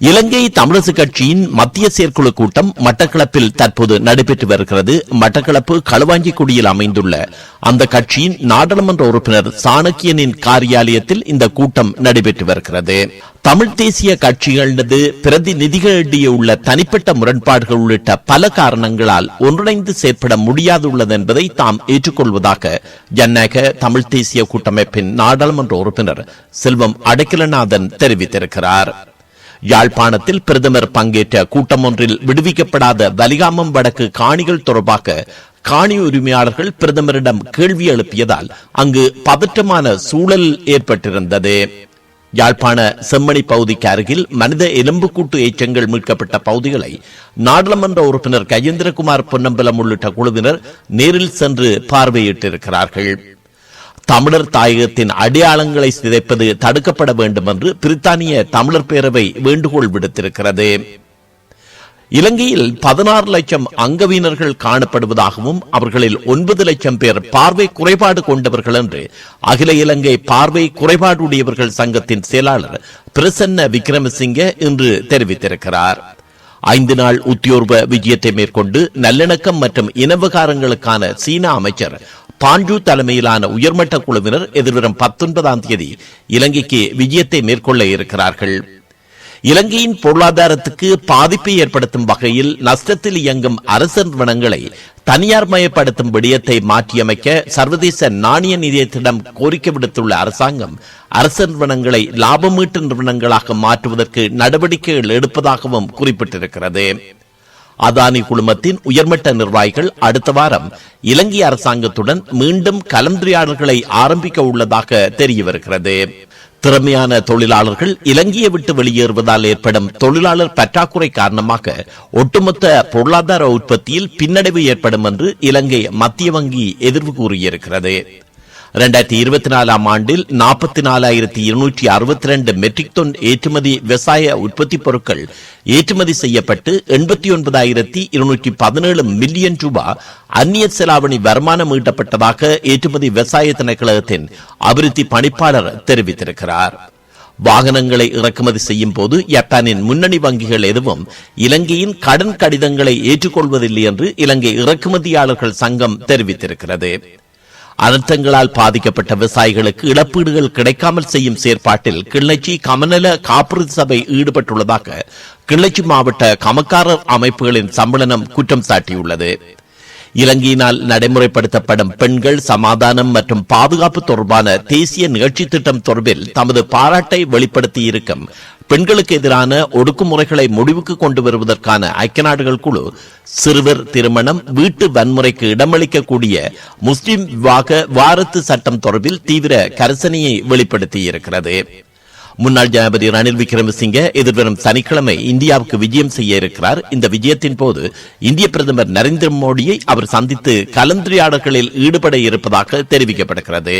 இலங்கை தமிழரசு கட்சியின் மத்திய செயற்குழு கூட்டம் மட்டக்களப்பில் தற்போது நடைபெற்று வருகிறது. மட்டக்களப்பு களுவாஞ்சிக்குடியில் அமைந்துள்ள அந்த கட்சியின் நாடாளுமன்ற உறுப்பினர் சாணக்கியனின் காரியாலயத்தில் இந்த கூட்டம் நடைபெற்று வருகிறது. தமிழ் தேசிய கட்சிகளது பிரதிநிதிகளிடையே உள்ள தனிப்பட்ட முரண்பாடுகள் உள்ளிட்ட பல காரணங்களால் ஒன்றிணைந்து செயற்பட முடியாதுள்ளது என்பதை தாம் ஏற்றுக்கொள்வதாக ஜனநாயக தமிழ் தேசிய கூட்டமைப்பின் நாடாளுமன்ற உறுப்பினர் செல்வம் அடைக்கலநாதன் தெரிவித்திருக்கிறார். யாழ்ப்பாணத்தில் பிரதமர் பங்கேற்ற கூட்டம் ஒன்றில் விடுவிக்கப்படாத வலிகாமம் வடக்கு காணிகள் தொடர்பாக காணி உரிமையாளர்கள் பிரதமரிடம் கேள்வி எழுப்பியதால் அங்கு பதற்றமான சூழல் ஏற்பட்டிருந்தது. யாழ்ப்பாண செம்மணி பகுதிக்கு அருகில் மனித எலும்புக்கூட்டு எச்சங்கள் மீட்கப்பட்ட பகுதிகளை நாடாளுமன்ற உறுப்பினர் கஜேந்திரகுமார் பொன்னம்பலம் உள்ளிட்ட குழுவினர் நேரில் சென்று பார்வையிட்டிருக்கிறார்கள். தமிழர் தாயகத்தின் அடையாளங்களை சிதைப்பது தடுக்கப்பட வேண்டும் என்று பிரித்தானிய தமிழர் பேரவை வேண்டுகோள் விடுத்திருக்கிறது. இலங்கையில் பதினாறு லட்சம் அங்கவீனர்கள் காணப்படுவதாகவும் அவர்களில் ஒன்பது லட்சம் பேர் பார்வை குறைபாடு கொண்டவர்கள் என்று அகில இலங்கை பார்வை குறைபாடுடையவர்கள் சங்கத்தின் செயலாளர் பிரசன்ன விக்ரமசிங்க இன்று தெரிவித்திருக்கிறார். ஐந்து நாள் உத்தியோர்வ விஜயத்தை மேற்கொண்டு நல்லிணக்கம் மற்றும் இனவிகாரங்களுக்கான சீனா அமைச்சர் பாஞ்சு தலைமையிலான உயர்மட்ட குழுவினர் எதிர்வரும் பத்தொன்பதாம் தேதி இலங்கைக்கு விஜயத்தை மேற்கொள்ள இருக்கிறார்கள். இலங்கையின் பொருளாதாரத்துக்கு பாதிப்பை ஏற்படுத்தும் வகையில் நஷ்டத்தில் இயங்கும் அரசு நிறுவனங்களை தனியார் மயப்படுத்தும் விடயத்தை மாற்றியமைக்க சர்வதேச நாணய நிதியத்திடம் கோரிக்கை விடுத்துள்ள அரசாங்கம் அரசு நிறுவனங்களை லாபமீட்டு நிறுவனங்களாக மாற்றுவதற்கு நடவடிக்கைகள் எடுப்பதாகவும் குறிப்பிட்டிருக்கிறது. அதானி குழுமத்தின் உயர்மட்ட நிர்வாகிகள் அடுத்த வாரம் இலங்கை அரசாங்கத்துடன் மீண்டும் கலந்துரையாடல்களை ஆரம்பிக்க உள்ளதாக தெரிய வருகிறது திறமையான தொழிலாளர்கள் இலங்கையை விட்டு வெளியேறுவதால் ஏற்படும் தொழிலாளர் பற்றாக்குறை காரணமாக ஒட்டுமொத்த பொருளாதார உற்பத்தியில் பின்னடைவு ஏற்படும் என்று இலங்கை மத்திய வங்கி எதிர்வு கூறியிருக்கிறது. ரெண்டாயிரத்தி இருபத்தி நாலாம் ஆண்டில் நாற்பத்தி நாலாயிரத்தி இருநூற்றி அறுபத்தி ரெண்டு மெட்ரிக் டன் ஏற்றுமதி விவசாய உற்பத்தி பொருட்கள் ஏற்றுமதி செய்யப்பட்டு எண்பத்தி ஒன்பதாயிரத்தி இருநூற்றி பதினேழு மில்லியன் ரூபாய் அந்நிய செலாவணி வருமானம் ஈட்டப்பட்டதாக ஏற்றுமதி விவசாய திணைக்கழகத்தின் அபிவிருத்தி பணிப்பாளர் தெரிவித்திருக்கிறார். வாகனங்களை இறக்குமதி செய்யும் போது ஜப்பானின் முன்னணி வங்கிகள் எதுவும் இலங்கையின் கடன் கடிதங்களை ஏற்றுக்கொள்வதில்லை என்று இலங்கை இறக்குமதியாளர்கள் சங்கம் தெரிவித்திருக்கிறது. அனர்த்தங்களால் பாதிக்கப்பட்ட விவசாயிகளுக்கு இழப்பீடுகள் கிடைக்காமல் செய்யும் செயற்பாட்டில் கிள்ளச்சி கமநல காப்புறுதி சபை ஈடுபட்டுள்ளதாக கிள்ளச்சி மாவட்ட கமக்காரர் அமைப்புகளின் சம்மேளனம் குற்றம் சாட்டியுள்ளது. இலங்கையினால் நடைமுறைப்படுத்தப்படும் பெண்கள் சமாதானம் மற்றும் பாதுகாப்பு தொடர்பான தேசிய நிகழ்ச்சி திட்டம் தொடர்பில் தமது பாராட்டை வெளிப்படுத்தியிருக்கும் பெண்களுக்கு எதிரான ஒடுக்குமுறைகளை முடிவுக்கு கொண்டு வருவதற்கான ஐக்கிய நாடுகள் குழு சிறுவர் திருமணம் வீட்டு வன்முறைக்கு இடமளிக்கக்கூடிய முஸ்லிம் விவாக வாரத்து சட்டம் தொடர்பில் தீவிர கரிசனையை வெளிப்படுத்தியிருக்கிறது. முன்னாள் ஜனாபதி ரணில் விக்ரமசிங்க எதிர்வரும் சனிக்கிழமை இந்தியாவுக்கு விஜயம் செய்ய இருக்கிறார். இந்த விஜயத்தின் போது இந்திய பிரதமர் நரேந்திர மோடியை அவர் சந்தித்து கலந்துரையாடல்களில் ஈடுபட இருப்பதாக தெரிவிக்கப்படுகிறது.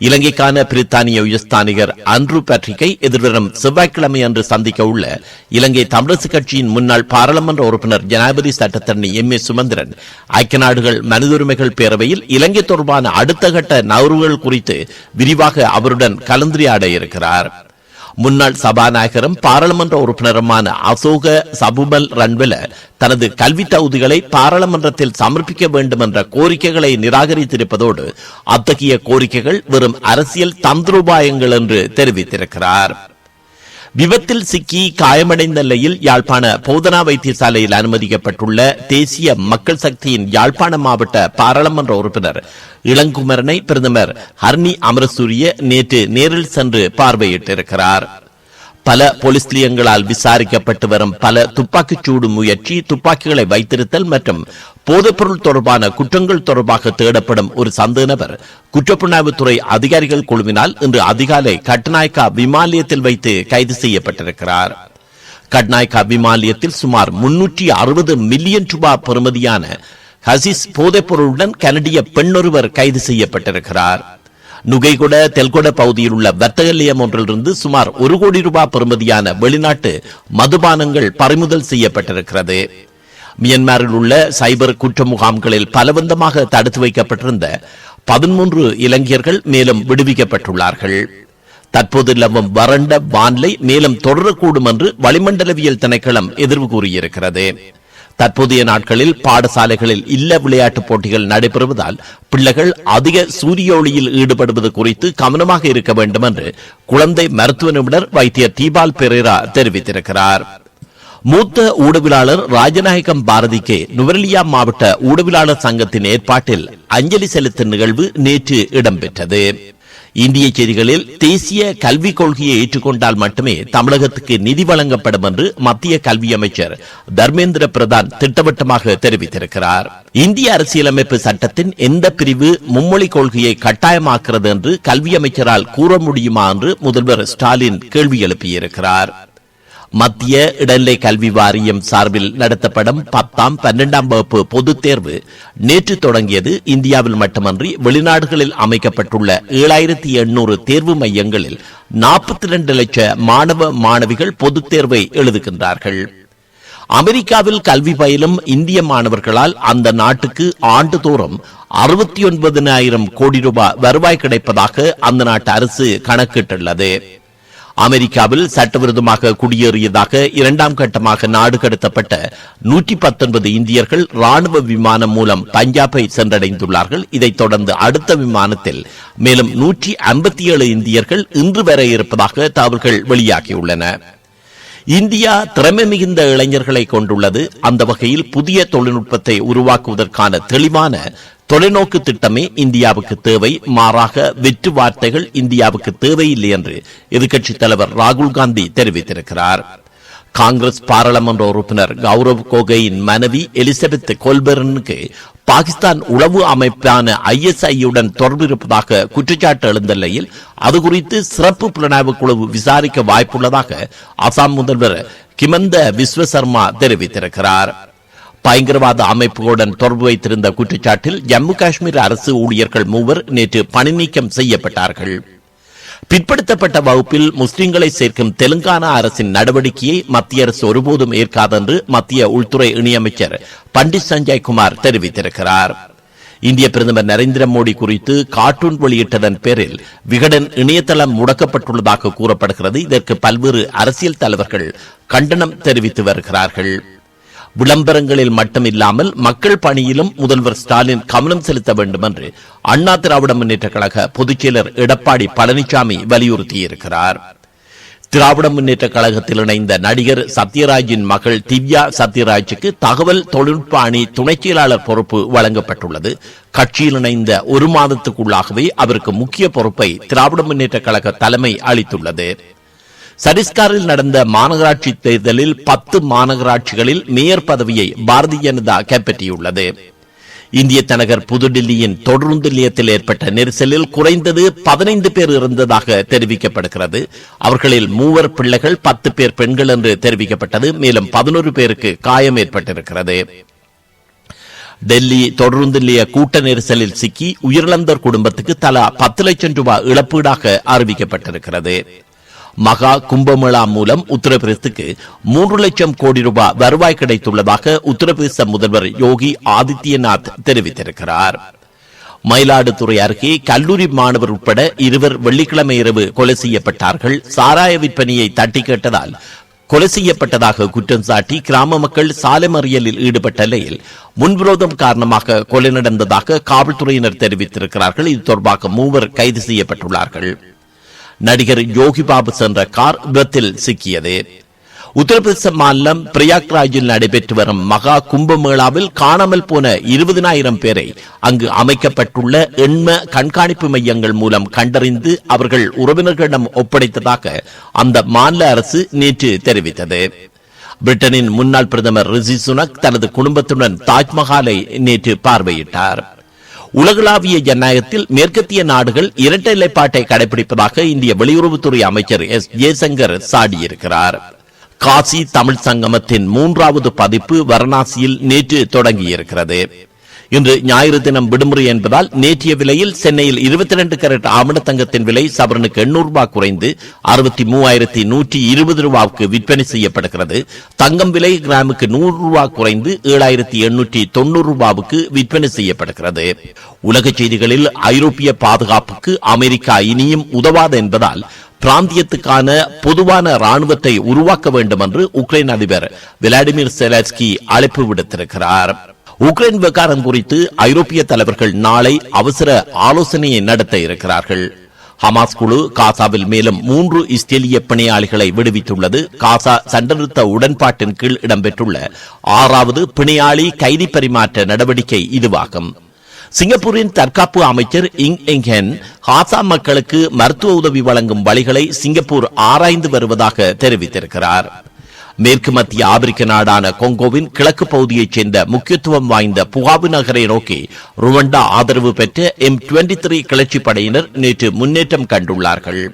இலங்கைக்கான பிரித்தானிய உயர்ஸ்தானிகர் அன்ரு பேட்ரிக்கை எதிர்வரும் செவ்வாய்க்கிழமை அன்று சந்திக்க உள்ள இலங்கை தமிழரசு கட்சியின் முன்னாள் பாராளுமன்ற உறுப்பினர் ஜனாதிபதி சட்டத்தரணி எம் ஏ சுமந்திரன் ஐக்கிய நாடுகள் மனித உரிமைகள் பேரவையில் இலங்கை தொடர்பான அடுத்த கட்ட நகர்வுகள் குறித்து விரிவாக அவருடன் கலந்துரையாட இருக்கிறார் முன்னாள் சபாநாயகரும் பாராளுமன்ற உறுப்பினருமான அசோக சபுமல் ரன்வெல தனது கல்வி தகுதிகளை பாராளுமன்றத்தில் சமர்ப்பிக்க வேண்டும் என்ற கோரிக்கைகளை நிராகரித்திருப்பதோடு அத்தகைய கோரிக்கைகள் வெறும் அரசியல் தந்திரோபாயங்கள் என்று தெரிவித்திருக்கிறார். விபத்தில் சிக்கி காயமடைந்த நிலையில் யாழ்ப்பாண போதனா வைத்தியசாலையில் அனுமதிக்கப்பட்டுள்ள தேசிய மக்கள் சக்தியின் யாழ்ப்பாண மாவட்ட பாராளுமன்ற உறுப்பினர் இளங்குமரனை பிரதமர் ஹர்னி அமரசூரிய நேற்று நேரில் சென்று பார்வையிட்டிருக்கிறார். பல போலீஸ் நிலையங்களால் விசாரிக்கப்பட்டு வரும் பல துப்பாக்கிச் சூடு முயற்சி துப்பாக்கிகளை வைத்திருத்தல் மற்றும் போதைப்பொருள் தொடர்பான குற்றங்கள் தொடர்பாக தேடப்படும் ஒரு சந்தேக நபர் குற்றப்புலனாய்வுத்துறை அதிகாரிகள் குழுவினால் இன்று அதிகாலை கட்டுநாயக்கா விமானியத்தில் வைத்து கைது செய்யப்பட்டிருக்கிறார். கட்நாயக்கா விமானியத்தில் சுமார் முன்னூற்றி அறுபது மில்லியன் ரூபாய் பெறுமதியான ஹசிஸ் போதைப்பொருளுடன் கனடிய பெண்ணொருவர் கைது செய்யப்பட்டிருக்கிறார். நுகைகொட தெல்கொட பகுதியில் உள்ள வர்த்தக நிலையம் ஒன்றிலிருந்து சுமார் ஒரு கோடி ரூபாய் பெறுமதியான வெளிநாட்டு மதுபானங்கள் பறிமுதல் செய்யப்பட்டிருக்கிறது. மியன்மாரில் உள்ள சைபர் குற்ற முகாம்களில் பலவந்தமாக தடுத்து வைக்கப்பட்டிருந்த பதிமூன்று இளைஞர்கள் மேலும் விடுவிக்கப்பட்டுள்ளார்கள். தற்போது நிலவும் வறண்ட வானிலை மேலும் தொடரக்கூடும் என்று வளிமண்டலவியல் திணைக்களம் எதிர்வு கூறியிருக்கிறது. தற்போதைய நாட்களில் பாடசாலைகளில் இல்ல விளையாட்டுப் போட்டிகள் நடைபெறுவதால் பிள்ளைகள் அதிக சூரிய ஒளியில் ஈடுபடுவது குறித்து கவனமாக இருக்க வேண்டும் என்று குழந்தை மருத்துவ நிபுணர் வைத்தியர் தீபால் பெரேரா தெரிவித்திருக்கிறார். மூத்த ஊடுவிலாளர் ராஜநாயகம் பாரதிக்கு நுவரெலியா மாவட்ட ஊடுவிலாளர் சங்கத்தின் ஏற்பாட்டில் அஞ்சலி செலுத்தும் நிகழ்வு நேற்று இடம்பெற்றது. இந்திய செய்திகளில் தேசிய கல்விக் கொள்கையை ஏற்றுக்கொண்டால் மட்டுமே தமிழகத்துக்கு நிதி வழங்கப்படும் என்று மத்திய கல்வி அமைச்சர் தர்மேந்திர பிரதான் திட்டவட்டமாக தெரிவித்திருக்கிறார். இந்திய அரசியலமைப்பு சட்டத்தின் எந்த பிரிவு மும்மொழி கொள்கையை கட்டாயமாக்கிறது என்று கல்வி அமைச்சரால் கூற முடியுமா என்று முதல்வர் ஸ்டாலின் கேள்வி எழுப்பியிருக்கிறார். மத்திய இடைநிலை கல்வி வாரியம் சார்பில் நடத்தப்படும் பத்தாம் பன்னெண்டாம் வகுப்பு பொதுத் தேர்வு நேற்று தொடங்கியது. இந்தியாவில் மட்டுமன்றி வெளிநாடுகளில் அமைக்கப்பட்டுள்ள ஏழாயிரத்தி எண்ணூறு தேர்வு மையங்களில் நாற்பத்தி இரண்டு லட்ச மாணவ மாணவிகள் பொதுத் தேர்வை எழுதுகின்றார்கள். அமெரிக்காவில் கல்வி பயிலும் இந்திய மாணவர்களால் அந்த நாட்டுக்கு ஆண்டுதோறும் அறுபத்தி ஒன்பதினாயிரம் கோடி ரூபாய் வருவாய் கிடைப்பதாக அந்த நாட்டு அரசு கணக்கிட்டுள்ளது. அமெரிக்காவில் சட்டவிரோதமாக குடியேறியதாக இரண்டாம் கட்டமாக நாடு கடத்தப்பட்ட நூற்றி பத்தொன்பது இந்தியர்கள் ராணுவ விமானம் மூலம் பஞ்சாபை சென்றடைந்துள்ளார்கள். இதைத் தொடர்ந்து அடுத்த விமானத்தில் மேலும் நூற்றி ஐம்பத்தி ஏழு இந்தியர்கள் இன்று வர இருப்பதாக தகவல்கள் வெளியாகியுள்ளன. இந்தியா திறமை மிகுந்த இளைஞர்களை கொண்டுள்ளது. அந்த வகையில் புதிய தொழில்நுட்பத்தை உருவாக்குவதற்கான தெளிவான தொலைநோக்கு திட்டமே இந்தியாவுக்கு தேவை. மாறாக வெற்று வார்த்தைகள் இந்தியாவுக்கு தேவையில்லை என்று எதிர்க்கட்சித் தலைவர் ராகுல் காந்தி தெரிவித்திருக்கிறார். காங்கிரஸ் பாராளுமன்ற உறுப்பினர் கௌரவ் கோகையின் மனைவி எலிசபெத் கொல்பெர்னுக்கு பாகிஸ்தான் உளவு அமைப்பான ஐஎஸ்ஐயுடன் தொடர்பு இருப்பதாக குற்றச்சாட்டு எழுந்த நிலையில் அது குறித்து சிறப்பு புலனாய்வு குழு விசாரிக்க வாய்ப்புள்ளதாக அசாம் முதல்வர் கிமந்த விஸ்வசர்மா தெரிவித்திருக்கிறார். பயங்கரவாத அமைப்புகளுடன் தொடர்பு வைத்திருந்த குற்றச்சாட்டில் ஜம்மு காஷ்மீர் அரசு ஊழியர்கள் மூவர் நேற்று பணி நீக்கம் செய்யப்பட்டார்கள். பிற்படுத்தப்பட்ட வகுப்பில் முஸ்லிம்களை சேர்க்கும் தெலுங்கானா அரசின் நடவடிக்கையை மத்திய அரசு ஒருபோதும் ஏற்காதென்று மத்திய உள்துறை இணையமைச்சர் பண்டிட் சஞ்சய் குமார் தெரிவித்திருக்கிறார். இந்திய பிரதமர் நரேந்திர மோடி குறித்து கார்ட்டூன் வெளியிட்டதன் பேரில் விகடன் இணையதளம் முடக்கப்பட்டுள்ளதாக கூறப்படுகிறது. இதற்கு பல்வேறு அரசியல் தலைவர்கள் கண்டனம் தெரிவித்து வருகிறார்கள். விளம்பரங்களில் மட்டுமில்லாமல் மக்கள் பணியிலும் முதல்வர் ஸ்டாலின் கவனம் செலுத்த வேண்டும் என்று அண்ணா திராவிட முன்னேற்ற கழக பொதுச்செயலர் எடப்பாடி பழனிசாமி வலியுறுத்தியிருக்கிறார். திராவிட முன்னேற்ற கழகத்தில் இணைந்த நடிகர் சத்யராஜின் மகள் திவ்யா சத்யராஜுக்கு தகவல் தொழில்நுட்ப அணி துணைச் செயலாளர் பொறுப்பு வழங்கப்பட்டுள்ளது. கட்சியில் இணைந்த ஒரு மாதத்துக்குள்ளாகவே அவருக்கு முக்கிய பொறுப்பை திராவிட முன்னேற்ற கழக தலைமை அளித்துள்ளது. சரிஸ்காரில் நடந்த மாநகராட்சி தேர்தலில் பத்து மாநகராட்சிகளில் மேயர் பதவியை பாரதிய ஜனதா கைப்பற்றியுள்ளது. இந்திய தலைநகர் புதுடில்லியின் தொடருந்து நிலையத்தில் ஏற்பட்ட நெரிசலில் குறைந்தது பதினைந்து பேர் இருந்ததாக தெரிவிக்கப்படுகிறது. அவர்களில் மூவர் பிள்ளைகள் பத்து பேர் பெண்கள் என்று தெரிவிக்கப்பட்டது. மேலும் பதினோரு பேருக்கு காயம் ஏற்பட்டிருக்கிறது. டெல்லி தொடருந்து நிலைய கூட்ட நெரிசலில் சிக்கி உயிரிழந்தோர் குடும்பத்துக்கு தலா பத்து லட்சம் ரூபாய் இழப்பீடாக அறிவிக்கப்பட்டிருக்கிறது. மகா கும்பமேளா மூலம் உத்தரப்பிரதேசத்துக்கு மூன்று லட்சம் கோடி ரூபாய் வருவாய் கிடைத்துள்ளதாக உத்தரப்பிரதேச முதல்வர் யோகி ஆதித்யநாத் தெரிவித்திருக்கிறார். மயிலாடுதுறை அருகே கல்லூரி மாணவர் உட்பட இருவர் வெள்ளிக்கிழமை இரவு கொலை செய்யப்பட்டார்கள். சாராய விற்பனையை தட்டி கேட்டதால் கொலை செய்யப்பட்டதாக குற்றம் சாட்டி கிராம மக்கள் சாலை மறியலில் ஈடுபட்ட நிலையில் முன்விரோதம் காரணமாக கொலை நடந்ததாக காவல்துறையினர் தெரிவித்திருக்கிறார்கள். இது தொடர்பாக மூவர் கைது செய்யப்பட்டுள்ளார்கள். நடிகர் யோகி பாபு சென்ற கார் விபத்தில் சிக்கியது. உத்தரப்பிரதேச மாநிலம் பிரயாக்ராஜில் நடைபெற்று வரும் மகா கும்பமேளாவில் காணாமல் போன இருபதினாயிரம் பேரை அங்கு அமைக்கப்பட்டுள்ள எண்ம கண்காணிப்பு மையங்கள் மூலம் கண்டறிந்து அவர்கள் உறவினர்களிடம் ஒப்படைத்ததாக அந்த மாநில அரசு நேற்று தெரிவித்தது. பிரிட்டனின் முன்னாள் பிரதமர் ரிஷி சுனக் தனது குடும்பத்துடன் தாஜ்மஹாலை நேற்று பார்வையிட்டார். உலகளாவிய ஜனநாயகத்தில் மேற்கத்திய நாடுகள் இரட்டை நிலைப்பாட்டை கடைபிடிப்பதாக இந்திய வெளியுறவுத்துறை அமைச்சர் எஸ். ஜெய்சங்கர் சாடியிருக்கிறார். காசி தமிழ் சங்கமத்தின் மூன்றாவது பதிப்பு வாரணாசியில் நேற்று தொடங்கியிருக்கிறது. இன்று ஞாயிறு தினம் விடுமுறை என்பதால் நேற்றைய விலையில் சென்னையில் இருபத்தி ரெண்டு கேரட் ஆமண தங்கத்தின் விலை சவரனுக்கு எண்ணூறு ரூபாய் குறைந்து அறுபத்தி மூவாயிரத்தி நூற்றி இருபது ரூபாவுக்கு விற்பனை செய்யப்படுகிறது. தங்கம் விலை கிராமுக்கு நூறு ரூபாய் குறைந்து ஏழாயிரத்தி எண்ணூற்றி தொண்ணூறு ரூபாவுக்கு விற்பனை செய்யப்படுகிறது. உலக செய்திகளில் ஐரோப்பிய பாதுகாப்புக்கு அமெரிக்கா இனியும் உதவாது என்பதால் பிராந்தியத்துக்கான பொதுவான ராணுவத்தை உருவாக்க வேண்டும் என்று உக்ரைன் அதிபர் விளாடிமிர் செலாஸ்கி அழைப்பு விடுத்திருக்கிறார். உக்ரைன் விவகாரம் குறித்து ஐரோப்பிய தலைவர்கள் நாளை அவசர ஆலோசனையை நடத்த இருக்கிறார்கள். ஹமாஸ் குழு காசாவில் மேலும் மூன்று இஸ்ரேலிய பிணையாளிகளை விடுவித்துள்ளது. காசா சண்டநிறுத்த உடன்பாட்டின் கீழ் இடம்பெற்றுள்ள ஆறாவது பிணையாளி கைதி பரிமாற்ற நடவடிக்கை இதுவாகும். சிங்கப்பூரின் தற்காப்பு அமைச்சர் இங் எங்ஹென் ஹாசா மக்களுக்கு மருத்துவ உதவி வழங்கும் வழிகளை சிங்கப்பூர் ஆராய்ந்து வருவதாக தெரிவித்திருக்கிறார். மேற்கு மத்திய ஆப்பிரிக்க நாடான கொங்கோவின் கிழக்கு பகுதியைச் சேர்ந்த முக்கியத்துவம் வாய்ந்த புகாவு நகரை நோக்கி ருவண்டா ஆதரவு பெற்ற எம் டுவெண்டி த்ரீ கிளர்ச்சி படையினர் நேற்று முன்னேற்றம் கண்டுள்ளார்கள்.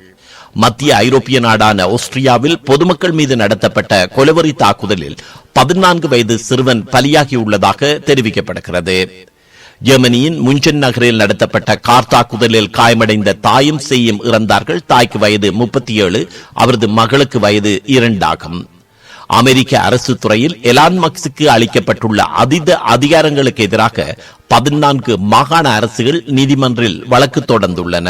மத்திய ஐரோப்பிய நாடான ஆஸ்திரியாவில் பொதுமக்கள் மீது நடத்தப்பட்ட கொலவரி தாக்குதலில் பதினான்கு வயது சிறுவன் பலியாகியுள்ளதாக தெரிவிக்கப்படுகிறது. ஜெர்மனியின் முஞ்சன் நகரில் நடத்தப்பட்ட கார் தாக்குதலில் காயமடைந்த தாயும் செய்யும் இறந்தார்கள். தாய்க்கு வயது முப்பத்தி ஏழு அவரது மகளுக்கு வயது இரண்டாகும். அமெரிக்க அரசு துறையில் எலான் மக்ஸுக்கு அளிக்கப்பட்டுள்ள அதீத அதிகாரங்களுக்கு எதிராக பதினான்கு மாகாண அரசுகள் நீதிமன்றில் வழக்கு தொடர்ந்துள்ளன.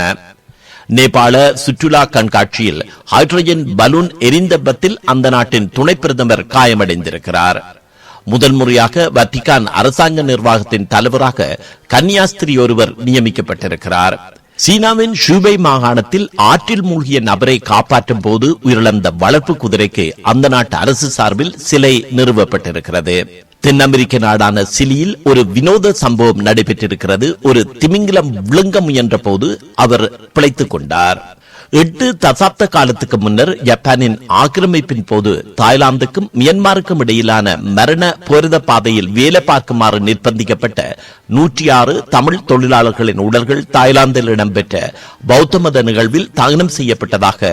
நேபாள சுற்றுலா கண்காட்சியில் ஹைட்ரஜன் பலூன் எரிந்த பத்தில் அந்த நாட்டின் துணை பிரதமர் காயமடைந்திருக்கிறார். முதல் முறையாக வத்திகான் அரசாங்க நிர்வாகத்தின் தலைவராக கன்னியாஸ்திரி ஒருவர் நியமிக்கப்பட்டிருக்கிறார். சீனாவின் ஷூபை மாகாணத்தில் ஆற்றில் மூழ்கிய நபரை காப்பாற்றும் போது உயிரிழந்த வளர்ப்பு குதிரைக்கு அந்த நாட்டு அரசு சார்பில் சிலை நிறுவப்பட்டிருக்கிறது. தென் அமெரிக்க நாடான சிலியில் ஒரு வினோத சம்பவம் நடைபெற்றிருக்கிறது. ஒரு திமிங்கிலம் விழுங்க முயன்ற போது அவர் பிழைத்துக் கொண்டார். எட்டு தசாப்த காலத்துக்கு முன்னர் ஜப்பானின் ஆக்கிரமிப்பின் போது தாய்லாந்துக்கும் மியன்மாருக்கும் இடையிலான மரண போரித பாதையில் வேலை பார்க்குமாறு நிர்பந்திக்கப்பட்ட நூற்றி ஆறு தமிழ் தொழிலாளர்களின் உடல்கள் தாய்லாந்தில் இடம்பெற்ற பௌத்த மத நிகழ்வில் தகனம் செய்யப்பட்டதாக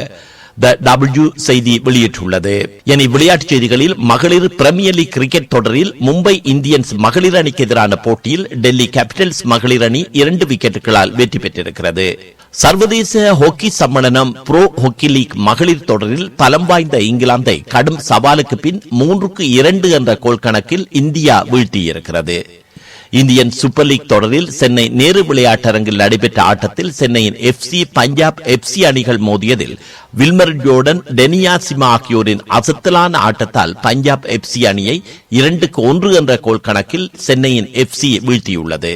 த டபிள்யூ செய்தி வெளியிட்டுள்ளது. இனி விளையாட்டுச் செய்திகளில் மகளிர் பிரீமியர் லீக் கிரிக்கெட் தொடரில் மும்பை இந்தியன்ஸ் மகளிர் அணிக்கு எதிரான போட்டியில் டெல்லி கேபிட்டல்ஸ் மகளிர் அணி இரண்டு விக்கெட்டுகளால் வெற்றி பெற்றிருக்கிறது. சர்வதேச ஹாக்கி சம்மேளனம் புரோ ஹொக்கி லீக் மகளிர் தொடரில் பலம் வாய்ந்த இங்கிலாந்தை கடும் சவாலுக்கு பின் மூன்றுக்கு இரண்டு என்ற கோல் கணக்கில் இந்தியா வீழ்த்தியிருக்கிறது. இந்தியன் சூப்பர் லீக் தொடரில் சென்னை நேரு விளையாட்டரங்கில் நடைபெற்ற ஆட்டத்தில் சென்னையின் எஃப்சி பஞ்சாப் எஃப்சி அணிகள் மோதியதில் வில்மர் ஜோர்டன் டெனியா சிமா ஆகியோரின் அசத்தலான ஆட்டத்தால் பஞ்சாப் எஃப்சி அணியை இரண்டுக்கு ஒன்று என்ற கோல் கணக்கில் சென்னையின் எஃப்சி வீழ்த்தியுள்ளது.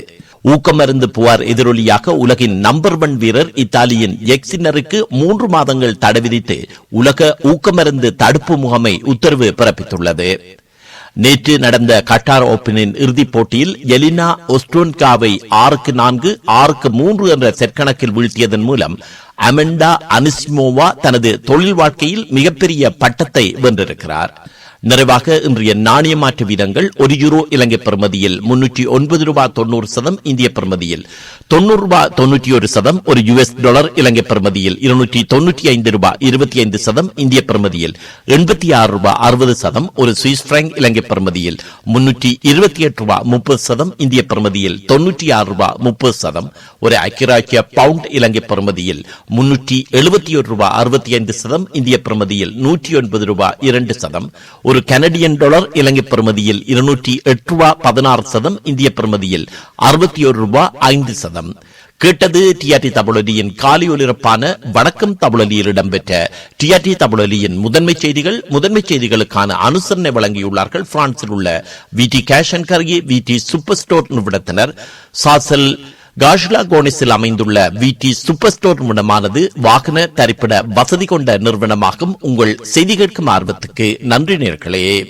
ஊக்கமருந்து புகார் எதிரொலியாக உலகின் நம்பர் ஒன் வீரர் இத்தாலியின் எக்ஸினருக்கு மூன்று மாதங்கள் தடை விதித்து உலக ஊக்கமருந்து தடுப்பு முகமை உத்தரவு பிறப்பித்துள்ளது. நேற்று நடந்த கட்டார் ஓபனின் இறுதிப் போட்டியில் எலினா ஒஸ்டோன்காவை ஆறுக்கு நான்கு ஆறுக்கு மூன்று என்ற செற்கணக்கில் வீழ்த்தியதன் மூலம் அமெண்டா அனிஸ்மோவா தனது தொழில் வாழ்க்கையில் மிகப்பெரிய பட்டத்தை வென்றிருக்கிறார். நிறைவாக இன்றைய நாணய மாற்று வீதங்கள் ஒரு யூரோ இலங்கை பெறுமதியில் முன்னூற்றி ஒன்பது ரூபாய் தொண்ணூறு சதம் இந்திய பெறுமதியில். தொண்ணூறு ரூபாய் தொண்ணூற்றி ஒரு சதம் ஒரு யுஎஸ் டாலர் இலங்கை பெறுமதியில். இருநூற்றி தொண்ணூற்றி ஐந்து ரூபாய் இருபத்தி ஐந்து சதம் இந்திய பெறுமதியில். எண்பத்தி ஆறு ரூபாய் அறுபது சதம் ஒரு சுவிஸ் பிராங்க் இலங்கை பெறுமதியில். முன்னூற்றி இருபத்தி எட்டு ரூபாய் முப்பது சதம் இந்திய பெறுமதியில். தொன்னூற்றி ஆறு ரூபாய் முப்பது சதம் ஒரு ஐக்கியராக்கிய பவுண்ட் இலங்கை பெறுமதியில். முன்னூற்றி எழுபத்தி ஒரு ரூபாய் அறுபத்தி ஐந்து சதம் இந்திய பெறுமதியில். நூற்றி ஒன்பது ரூபாய் இரண்டு சதம் ஒரு கனடியன் டாலர் இலங்கை பெறுமதியில் இருநூற்றி எட்டு ரூபா பதினாறு சதம் இந்திய பெறுமதியில் அறுபத்தி ஒரு ரூபா ஐந்து சதம். கேட்டது டிஆர்டி தமிழொலியின் காலை ஒலிரப்பான வணக்கம் தமிழொலியில் இடம்பெற்ற டிஆர்டி தமிழொலியின் முதன்மை செய்திகள் முதன்மை செய்திகளுக்கான அனுசரணை வழங்கியுள்ளார்கள். பிரான்சில் உள்ள V T cash and carry V T super store நிறுவனத்தினர். சாசல் காஷ்லா கோனிஸில் அமைந்துள்ள வி டி சூப்பர் ஸ்டோர் நிறுவனமானது வாகன தரிப்பிட வசதி கொண்ட நிறுவனமாகும். உங்கள் செய்தி கேட்கும் ஆர்வத்துக்கு நன்றி நேர்களே.